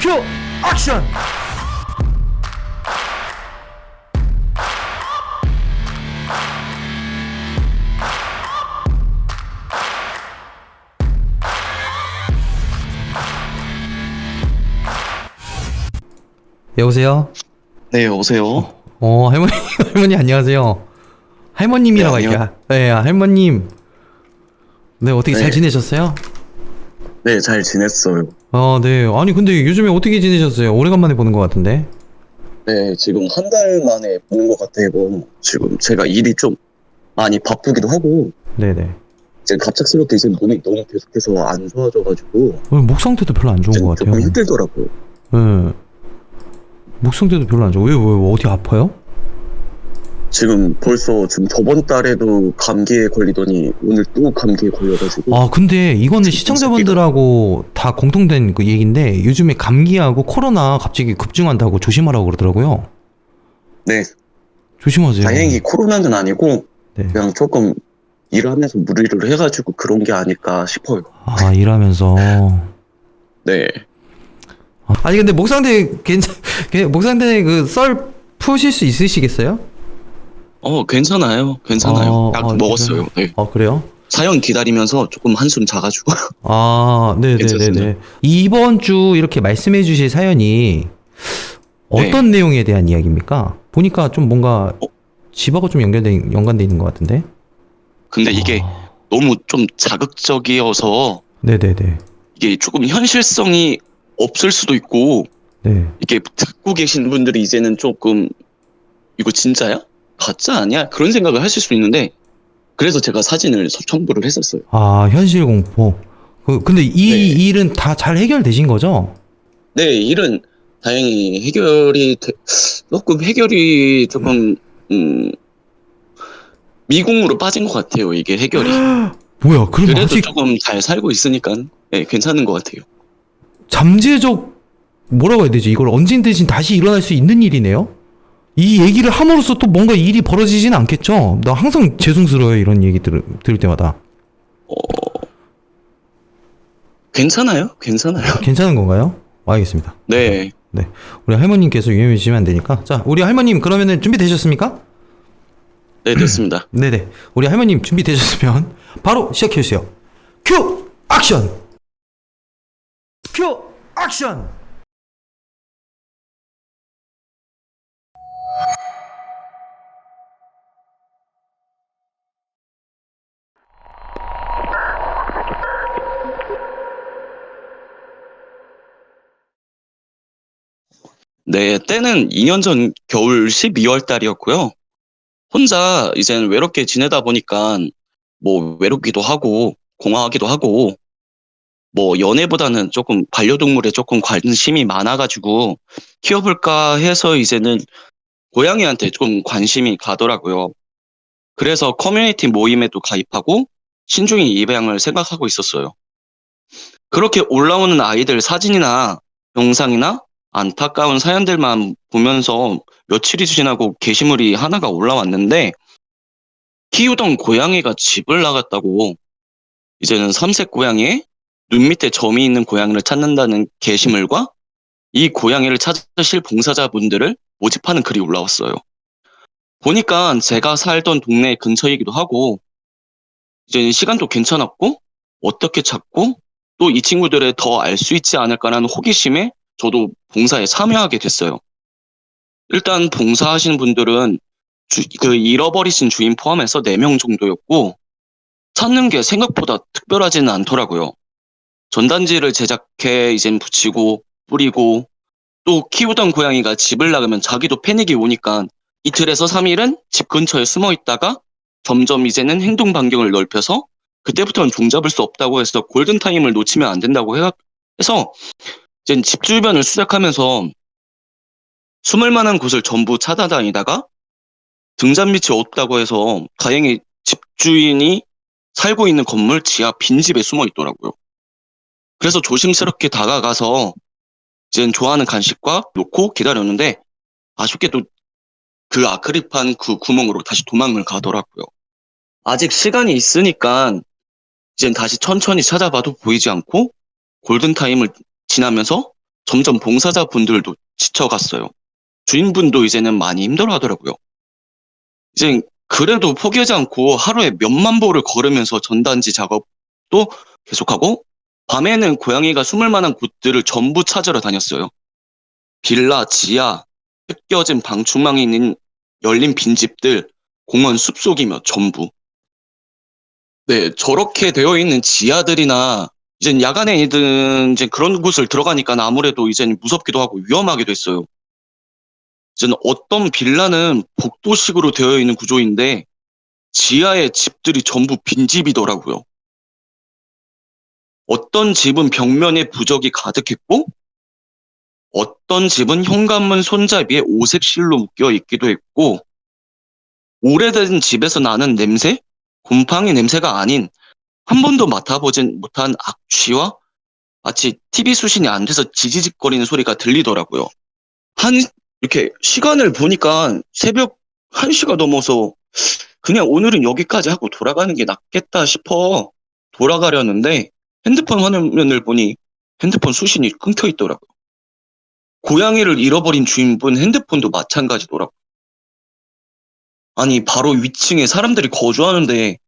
큐 액션 여보세요? 네, 오세요. 어 할머니 할머니 안녕하세요. 할머님이라고 네, 할게요. 네 할머님. 네 어떻게 잘 네. 지내셨어요? 네, 잘 지냈어요. 어, 네. 아니, 근데 요즘에 어떻게 지내셨어요? 오래간만에 보는 것 같은데. 네, 지금 한 달 만에 보는 것 같아요. 지금 제가 일이 좀 많이 바쁘기도 하고, 네네. 이제 갑작스럽게 이제 몸이 너무 계속해서 안 좋아져가지고, 오늘 목 상태도 별로 안 좋은 것 같아요. 힘들더라고요. 네. 목 상태도 별로 안 좋아. 왜, 왜, 왜, 어디 아파요? 지금 벌써 지금 저번 달에도 감기에 걸리더니 오늘 또 감기에 걸려가지고, 아, 근데 이거는 시청자분들하고 다 공통된 그 얘기인데, 요즘에 감기하고 코로나 갑자기 급증한다고 조심하라고 그러더라고요. 네, 조심하세요. 다행히 코로나는 아니고, 네. 그냥 조금 일하면서 무리를 해가지고 그런 게 아닐까 싶어요. 아, 일하면서. 네. 아니, 근데 목 상태 괜찮, 목 상태 그 썰 푸실 수 있으시겠어요? 어, 괜찮아요. 괜찮아요. 어, 약 어, 먹었어요. 네. 어, 그래요? 사연 기다리면서 조금 한숨 자가지고. 아, 네네네네. 괜찮습니다. 이번 주 이렇게 말씀해 주실 사연이 어떤 내용에 대한 이야기입니까? 보니까 좀 뭔가 어? 집하고 좀 연결돼, 연관돼 있는 것 같은데? 근데 이게 아, 너무 좀 자극적이어서 네네네. 이게 조금 현실성이 없을 수도 있고 네. 이게 듣고 계신 분들이 이제는 조금 이거 진짜야? 가짜 아니야? 그런 생각을 하실 수 있는데 그래서 제가 사진을 첨부를 했었어요. 아, 현실 공포. 그, 근데 이 네. 일은 다 잘 해결되신 거죠? 네, 일은 다행히 해결이 되- 조금 해결이 조금 음 미궁으로 빠진 것 같아요. 이게 해결이. 뭐야, 그럼 그래도 아직 조금 잘 살고 있으니까 네, 괜찮은 것 같아요. 잠재적, 뭐라고 해야 되지? 이걸 언제든지 다시 일어날 수 있는 일이네요? 이 얘기를 함으로써 또 뭔가 일이 벌어지진 않겠죠? 나 항상 죄송스러워요, 이런 얘기 들, 들을 때마다. 괜찮아요? 괜찮아요. 괜찮은 건가요? 알겠습니다. 네. 우리 할머님께서 위험해지시면 안 되니까. 자, 우리 할머님 그러면은 준비되셨습니까? 네, 됐습니다. 네네. 우리 할머님 준비되셨으면 바로 시작해주세요. 큐! 액션! 큐! 액션! 네, 때는 2년 전 겨울 12월 달이었고요. 혼자 이제는 외롭게 지내다 보니까 뭐 외롭기도 하고 공허하기도 하고 뭐 연애보다는 조금 반려동물에 조금 관심이 많아가지고 키워볼까 해서 이제는 고양이한테 좀 관심이 가더라고요. 그래서 커뮤니티 모임에도 가입하고 신중히 입양을 생각하고 있었어요. 그렇게 올라오는 아이들 사진이나 영상이나 안타까운 사연들만 보면서 며칠이 지나고 게시물이 하나가 올라왔는데 키우던 고양이가 집을 나갔다고 이제는 삼색 고양이에 눈 밑에 점이 있는 고양이를 찾는다는 게시물과 이 고양이를 찾으실 봉사자분들을 모집하는 글이 올라왔어요. 보니까 제가 살던 동네 근처이기도 하고 이제 시간도 괜찮았고 어떻게 찾고 또 이 친구들을 더 알 수 있지 않을까라는 호기심에 저도 봉사에 참여하게 됐어요. 일단 봉사하시는 분들은 주- 그 잃어버리신 주인 포함해서 4명 정도였고 찾는 게 생각보다 특별하지는 않더라고요. 전단지를 제작해 이젠 붙이고 뿌리고 또 키우던 고양이가 집을 나가면 자기도 패닉이 오니까 이틀에서 3일은 집 근처에 숨어 있다가 점점 이제는 행동 반경을 넓혀서 그때부터는 종잡을 수 없다고 해서 골든타임을 놓치면 안 된다고 해- 해서 이제 집 주변을 수색하면서 숨을 만한 곳을 전부 찾아다니다가 등잔빛이 없다고 해서 다행히 집주인이 살고 있는 건물 지하 빈집에 숨어 있더라고요. 그래서 조심스럽게 다가가서 이제 좋아하는 간식과 놓고 기다렸는데 아쉽게도 그 아크릴판 그 구멍으로 다시 도망을 가더라고요. 아직 시간이 있으니까 이젠 다시 천천히 찾아봐도 보이지 않고 골든타임을 지나면서 점점 봉사자분들도 지쳐갔어요. 주인분도 이제는 많이 힘들어 하더라고요. 이제 그래도 포기하지 않고 하루에 몇만 보를 걸으면서 전단지 작업도 계속하고 밤에는 고양이가 숨을 만한 곳들을 전부 찾으러 다녔어요. 빌라, 지하, 뺏겨진 방충망이 있는 열린 빈집들, 공원 숲속이며 전부. 네, 저렇게 되어 있는 지하들이나 이젠 야간에든 이제 그런 곳을 들어가니까 아무래도 이젠 무섭기도 하고 위험하기도 했어요. 이제는 어떤 빌라는 복도식으로 되어 있는 구조인데 지하의 집들이 전부 빈집이더라고요. 어떤 집은 벽면에 부적이 가득했고 어떤 집은 현관문 손잡이에 오색 실로 묶여 있기도 했고 오래된 집에서 나는 냄새? 곰팡이 냄새가 아닌 한 번도 맡아보진 못한 악취와 마치 TV 수신이 안 돼서 지지직거리는 소리가 들리더라고요. 한 이렇게 시간을 보니까 새벽 1시가 넘어서 그냥 오늘은 여기까지 하고 돌아가는 게 낫겠다 싶어 돌아가려는데 핸드폰 화면을 보니 핸드폰 수신이 끊겨 있더라고요. 고양이를 잃어버린 주인분 핸드폰도 마찬가지더라고요. 아니 바로 위층에 사람들이 거주하는데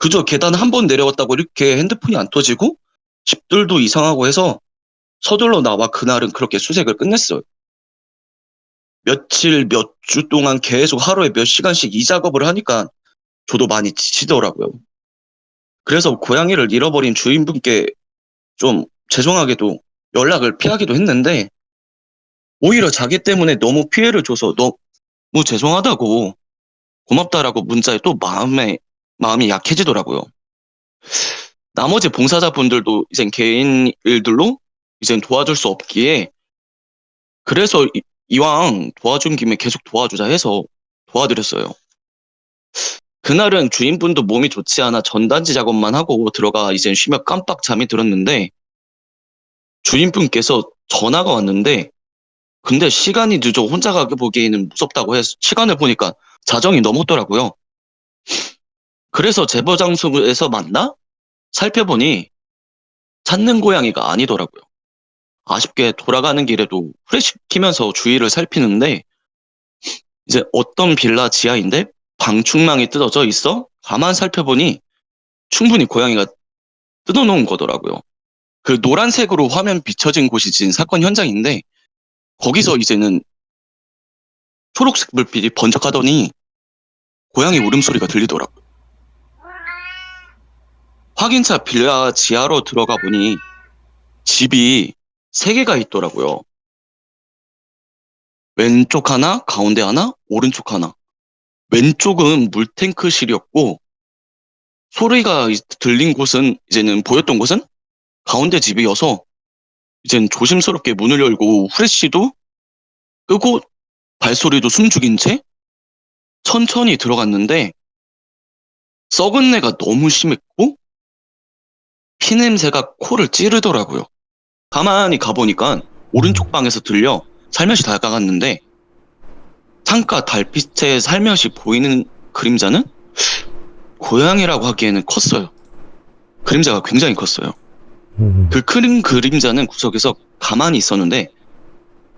그저 계단 한 번 내려왔다고 이렇게 핸드폰이 안 터지고 집들도 이상하고 해서 서둘러 나와 그날은 그렇게 수색을 끝냈어요. 며칠, 몇 주 동안 계속 하루에 몇 시간씩 이 작업을 하니까 저도 많이 지치더라고요. 그래서 고양이를 잃어버린 주인분께 좀 죄송하게도 연락을 피하기도 했는데 오히려 자기 때문에 너무 피해를 줘서 너무 죄송하다고 고맙다라고 문자에 또 마음에 마음이 약해지더라고요. 나머지 봉사자분들도 이젠 개인 일들로 이젠 도와줄 수 없기에 그래서 이- 이왕 도와준 김에 계속 도와주자 해서 도와드렸어요. 그날은 주인분도 몸이 좋지 않아 전단지 작업만 하고 들어가 이젠 쉬며 깜빡 잠이 들었는데 주인분께서 전화가 왔는데 근데 시간이 늦어 혼자 가게 보기에는 무섭다고 해서 시간을 보니까 자정이 넘었더라고요. 그래서 제보 장소에서 만나 살펴보니 찾는 고양이가 아니더라고요. 아쉽게 돌아가는 길에도 후레시키면서 주위를 살피는데 이제 어떤 빌라 지하인데 방충망이 뜯어져 있어 가만 살펴보니 충분히 고양이가 뜯어놓은 거더라고요. 그 노란색으로 화면 비춰진 곳이 지금 사건 현장인데 거기서 이제는 초록색 불빛이 번쩍하더니 고양이 울음소리가 들리더라고요. 확인차 빌라 지하로 들어가 보니 집이 세 개가 있더라고요. 왼쪽 하나, 가운데 하나, 오른쪽 하나. 왼쪽은 물탱크실이었고 소리가 이- 들린 곳은 이제는 보였던 곳은 가운데 집이어서 이젠 조심스럽게 문을 열고 후레쉬도 끄고 발소리도 숨죽인 채 천천히 들어갔는데 썩은 내가 너무 심했고 피냄새가 코를 찌르더라고요. 가만히 가보니까 오른쪽 방에서 들려 살며시 다가갔는데 창가 달빛에 살며시 보이는 그림자는 고양이라고 하기에는 컸어요. 그림자가 굉장히 컸어요. 음. 그큰 그림자는 구석에서 가만히 있었는데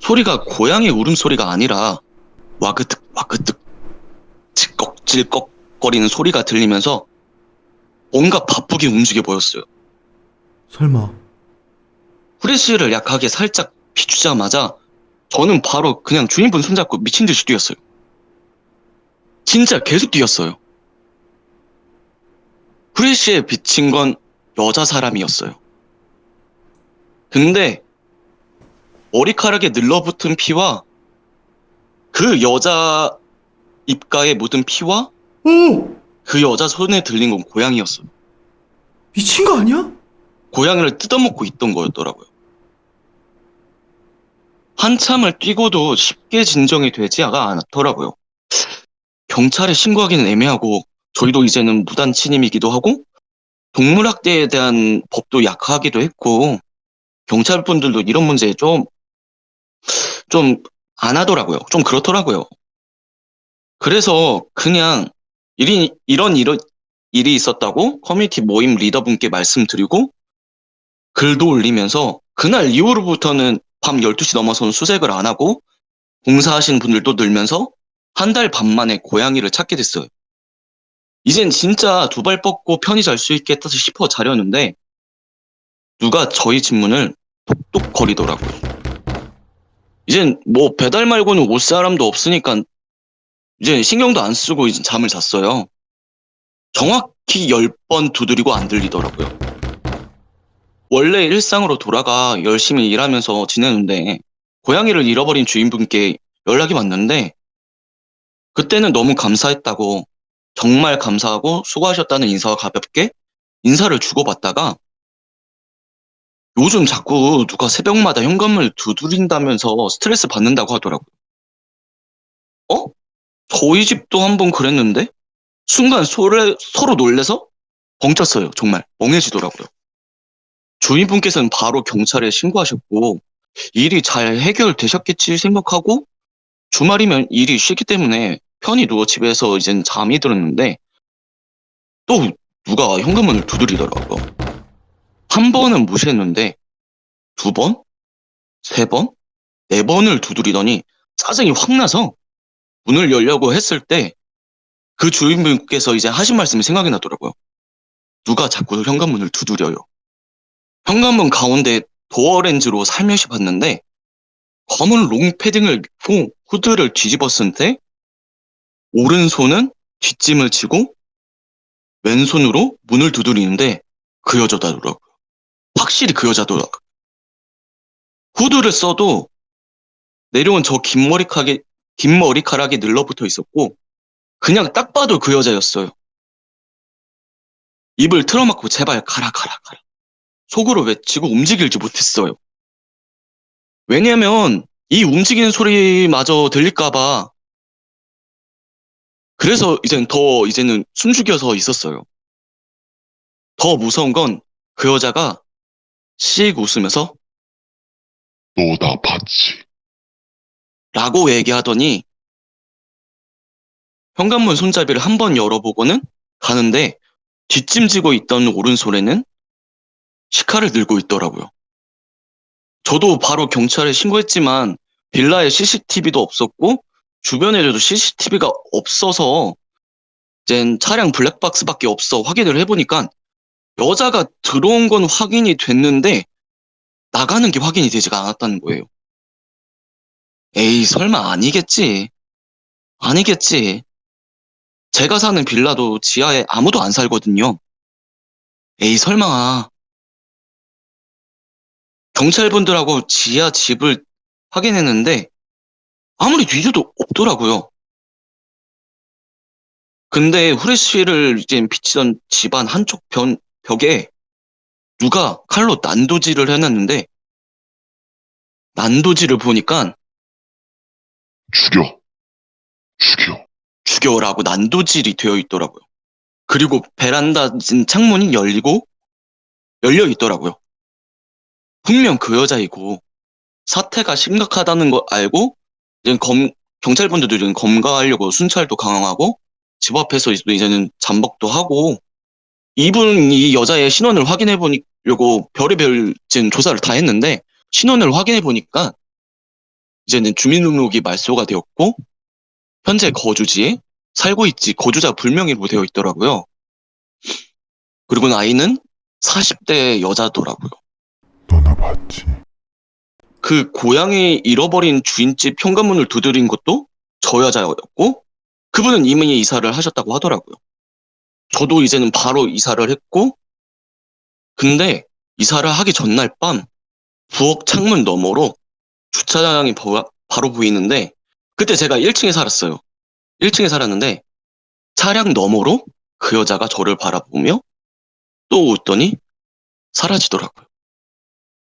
소리가 고양이 울음소리가 아니라 와그득 와그득 찔꺽찔꺽 거리는 소리가 들리면서 뭔가 바쁘게 움직여 보였어요. 설마. 후레쉬를 약하게 살짝 비추자마자 저는 바로 그냥 주인분 손잡고 미친 듯이 뛰었어요. 진짜 계속 뛰었어요. 후레쉬에 비친 건 여자 사람이었어요. 근데 머리카락에 늘러붙은 피와 그 여자 입가에 묻은 피와 오! 그 여자 손에 들린 건 고양이였어요. 미친 거 아니야? 고양이를 뜯어먹고 있던 거였더라고요. 한참을 뛰고도 쉽게 진정이 되지가 않았더라고요. 경찰에 신고하기는 애매하고 저희도 이제는 무단 침입이기도 하고 동물학대에 대한 법도 약하기도 했고 경찰분들도 이런 문제에 좀 좀 안 하더라고요. 좀 그렇더라고요. 그래서 그냥 일이, 이런 일이 있었다고 커뮤니티 모임 리더분께 말씀드리고 글도 올리면서 그날 이후로부터는 밤 12시 넘어서는 수색을 안 하고 봉사하시는 분들도 늘면서 한 달 반 만에 고양이를 찾게 됐어요. 이젠 진짜 두 발 뻗고 편히 잘 수 있겠다 싶어 자려는데 누가 저희 집 문을 똑똑거리더라고요. 이젠 뭐 배달 말고는 올 사람도 없으니까 이제 신경도 안 쓰고 이제 잠을 잤어요. 정확히 10번 두드리고 안 들리더라고요. 원래 일상으로 돌아가 열심히 일하면서 지내는데 고양이를 잃어버린 주인분께 연락이 왔는데 그때는 너무 감사했다고 정말 감사하고 수고하셨다는 인사와 가볍게 인사를 주고받다가 요즘 자꾸 누가 새벽마다 현관문을 두드린다면서 스트레스 받는다고 하더라고요. 어? 저희 집도 한 번 그랬는데 순간 소래, 서로 놀래서 벙쪘어요. 정말 멍해지더라고요. 주인분께서는 바로 경찰에 신고하셨고 일이 잘 해결되셨겠지 생각하고 주말이면 일이 쉬기 때문에 편히 누워 집에서 이젠 잠이 들었는데 또 누가 현관문을 두드리더라고요. 한 번은 무시했는데 두 번, 세 번, 네 번을 두드리더니 짜증이 확 나서 문을 열려고 했을 때 그 주인분께서 이제 하신 말씀이 생각이 나더라고요. 누가 자꾸 현관문을 두드려요. 현관문 가운데 도어 렌즈로 살며시 봤는데 검은 롱패딩을 입고 후드를 뒤집어 쓴 채 오른손은 뒷짐을 치고 왼손으로 문을 두드리는데 그 여자더라고요. 확실히 그 여자더라고요. 후드를 써도 내려온 저 긴 머리카락이, 긴 머리카락이 늘러붙어 있었고 그냥 딱 봐도 그 여자였어요. 입을 틀어막고 제발 가라 가라 가라. 속으로 외치고 움직이지 못했어요. 왜냐면 이 움직이는 소리마저 들릴까봐. 그래서 이젠 더 이제는 숨죽여서 있었어요. 더 무서운 건 그 여자가 씩 웃으면서 너 나 봤지? 라고 얘기하더니 현관문 손잡이를 한번 열어보고는 가는데 뒷짐지고 있던 오른손에는 시카를 들고 있더라고요. 저도 바로 경찰에 신고했지만 빌라에 CCTV도 없었고 주변에도 CCTV가 없어서 이젠 차량 블랙박스밖에 없어 확인을 해보니까 여자가 들어온 건 확인이 됐는데 나가는 게 확인이 되지가 않았다는 거예요. 에이 설마 아니겠지. 아니겠지. 제가 사는 빌라도 지하에 아무도 안 살거든요. 에이 설마. 경찰분들하고 지하 집을 확인했는데 아무리 뒤져도 없더라고요. 근데 후레쉬를 이제 비치던 집안 한쪽 변, 벽에 누가 칼로 난도질을 해놨는데 난도질을 보니까 죽여. 죽여. 죽여라고 난도질이 되어 있더라고요. 그리고 베란다 창문이 열리고 열려 있더라고요. 분명 그 여자이고 사태가 심각하다는 걸 알고 이제 검 경찰분들은 검거하려고 순찰도 강화하고 집 앞에서 이제- 이제는 잠복도 하고 이분 이 여자의 신원을 확인해 보려고 별의별 지금 조사를 다 했는데 신원을 확인해 보니까 이제는 주민등록이 말소가 되었고 현재 거주지에 살고 있지 거주자 불명의로 되어 있더라고요. 그리고 나이는 40대 여자더라고요. 너나 봤지? 그 고양이 잃어버린 주인집 현관문을 두드린 것도 저 여자였고 그분은 이미 이사를 하셨다고 하더라고요. 저도 이제는 바로 이사를 했고 근데 이사를 하기 전날 밤 부엌 창문 너머로 주차장이 버- 바로 보이는데 그때 제가 1층에 살았어요. 1층에 살았는데 차량 너머로 그 여자가 저를 바라보며 또 웃더니 사라지더라고요.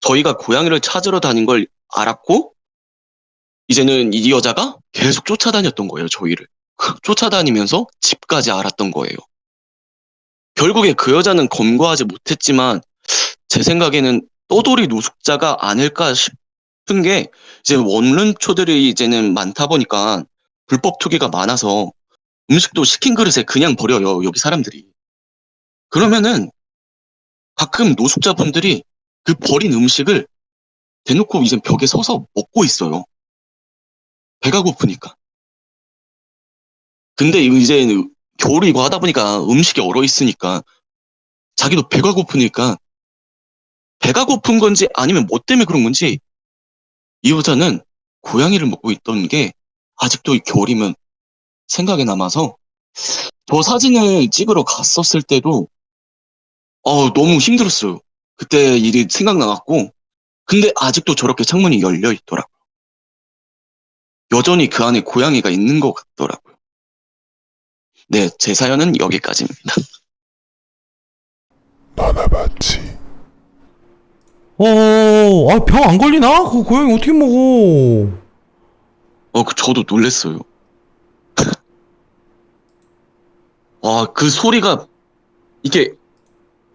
저희가 고양이를 찾으러 다닌 걸 알았고 이제는 이 여자가 계속 쫓아다녔던 거예요, 저희를. 쫓아다니면서 집까지 알았던 거예요. 결국에 그 여자는 검거하지 못했지만 제 생각에는 떠돌이 노숙자가 아닐까 싶은 게 이제 원룸초들이 이제는 많다 보니까 불법 투기가 많아서 음식도 시킨 그릇에 그냥 버려요, 여기 사람들이. 그러면은 가끔 노숙자분들이 그 버린 음식을 대놓고 이제 벽에 서서 먹고 있어요. 배가 고프니까. 근데 이제 겨울이고 하다 보니까 음식이 얼어 있으니까 자기도 배가 고프니까 배가 고픈 건지 아니면 뭐 때문에 그런 건지 이 여자는 고양이를 먹고 있던 게 아직도 이 겨울이면 생각에 남아서 저 사진을 찍으러 갔었을 때도 어 너무 힘들었어요. 그때 일이 생각나갖고 근데 아직도 저렇게 창문이 열려 있더라고요. 여전히 그 안에 고양이가 있는 것 같더라고요. 네, 제 사연은 여기까지입니다. 봤지? 어, 아, 병 안 걸리나? 그 고양이 어떻게 먹어? 어, 그 저도 놀랬어요. 아, 그 소리가 이게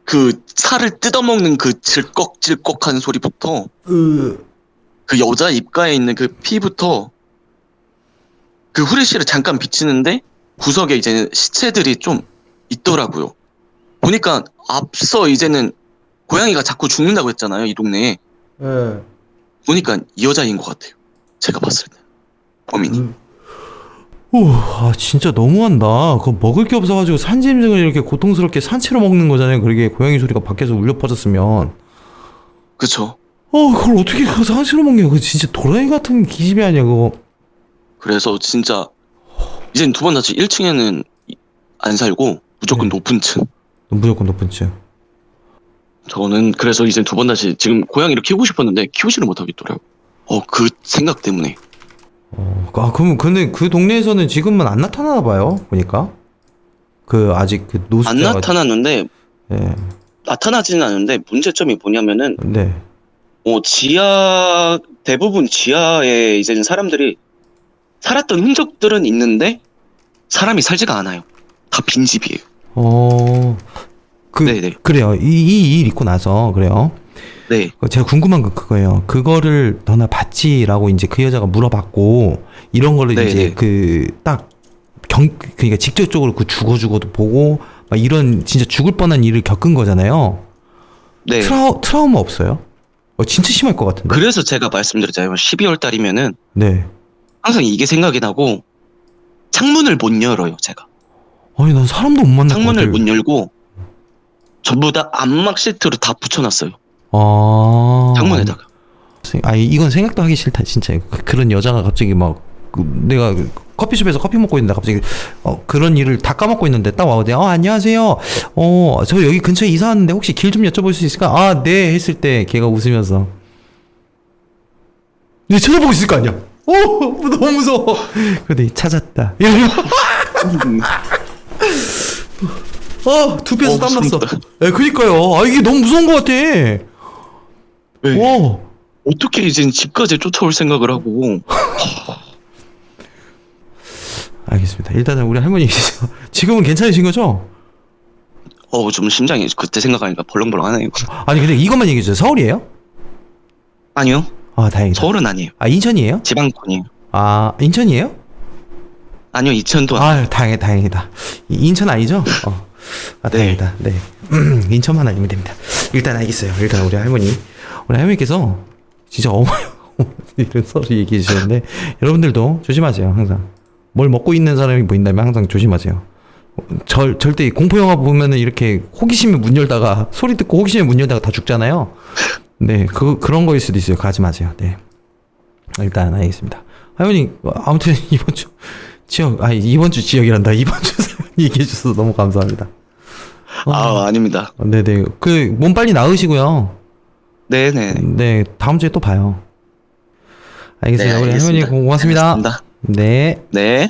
그 살을 뜯어먹는 그 질꺽질꺽한 소리부터 으, 그 여자 입가에 있는 그 피부터 그 후레쉬를 잠깐 비치는데 구석에 이제 시체들이 좀 있더라고요. 보니까 앞서 이제는 고양이가 자꾸 죽는다고 했잖아요, 이 동네에. 예. 보니까 이 여자인 것 같아요. 제가 봤을 때. 범인이. 음. 오, 아, 진짜 너무한다. 그거 먹을 게 없어가지고 산짐승을 이렇게 고통스럽게 산채로 먹는 거잖아요. 그러게 고양이 소리가 밖에서 울려 퍼졌으면. 그쵸. 어, 그걸 어떻게 그 산채로 먹냐. 그거 진짜 도라이 같은 기집애 아니야, 그거. 그래서 진짜 이젠 두 번 다시 1층에는 안 살고 무조건 네. 높은 층. 무조건 높은 층. 저는 그래서 이제 두번 다시 지금 고양이를 키우고 싶었는데 키우지를 못하겠더라고요. 어, 그 생각 때문에. 어, 아, 그럼 근데 그 동네에서는 지금은 안 나타나나 봐요. 보니까. 그 아직 그안 노숙자가 나타나는데 예. 나타나지는 않는데 문제점이 뭐냐면은 네. 어, 지하 대부분 지하에 이제 사람들이 살았던 흔적들은 있는데 사람이 살지가 않아요. 다 빈집이에요. 어. 그 네네. 그래요. 이 이일 있고 나서 그래요. 네. 그 제가 궁금한 건 그거예요. 그거를 너나 봤지라고 이제 그 여자가 물어봤고 이런 거를 네네. 이제 그 딱 경 그러니까 직접적으로 그 죽어 죽어도 보고 막 이런 진짜 죽을 뻔한 일을 겪은 거잖아요. 네. 트라우 트라우마 없어요? 어 진짜 심할 것 같은데. 그래서 제가 말씀드렸잖아요. 12월 달이면은 네. 항상 이게 생각이 나고 창문을 못 열어요, 제가. 아니 난 사람도 못것 창문을. 못 열고 전부 다 암막 시트로 다 붙여놨어요. 아. 창문에다가. 아 이건 생각도 하기 싫다 진짜. 그- 그런 여자가 갑자기 막 그, 내가 그 커피숍에서 커피 먹고 있는데 갑자기 어, 그런 일을 다 까먹고 있는데 딱 와서 어 안녕하세요. 어 저 여기 근처에 이사 왔는데 혹시 길 좀 여쭤볼 수 있을까? 아 네 했을 때 걔가 웃으면서. 네 쳐다보고 있을 거 아니야. 오 너무 무서워. 근데 찾았다. 이러면 어두 배에서 어, 땀났어. 예 그니까요. 아 이게 너무 무서운 것 같아 네. 와 어떻게 이제 집까지 쫓아올 생각을 하고 알겠습니다. 일단은 우리 할머니 계시죠? 지금은 괜찮으신 거죠? 어 좀 심장이 그때 생각하니까 벌렁벌렁하네요. 아니 근데 이것만 얘기해 주세요. 서울이에요? 아니요. 아 다행이다. 서울은 아니에요. 아 인천이에요? 지방권이에요. 아 인천이에요? 아니요, 이천도 아니에요. 아 다행 다행이다. 이- 인천 아니죠? 어. 아 네. 다행이다. 네. 인천만 아니면 됩니다. 일단 알겠어요. 일단 우리 할머니 우리 할머니께서 진짜 어머 이런 소리 얘기해 주셨는데 여러분들도 조심하세요. 항상 뭘 먹고 있는 사람이 보인다면 항상 조심하세요. 절, 절대 공포 영화 보면은 이렇게 호기심에 문 열다가 소리 듣고 호기심에 문 열다가 다 죽잖아요. 네, 그 그런 거일 수도 있어요. 가지 마세요. 네. 일단 알겠습니다. 할머니 어, 아무튼 이번 주 지역 아 이번 주 지역이란다. 이번 주 얘기해 주셔서 너무 감사합니다. 어, 아, 아닙니다. 네네. 그 몸 빨리 나으시고요. 네네. 네, 다음 주에 또 봐요. 알겠습니다. 네, 우리 알겠습니다. 고맙습니다. 알겠습니다. 네. 네.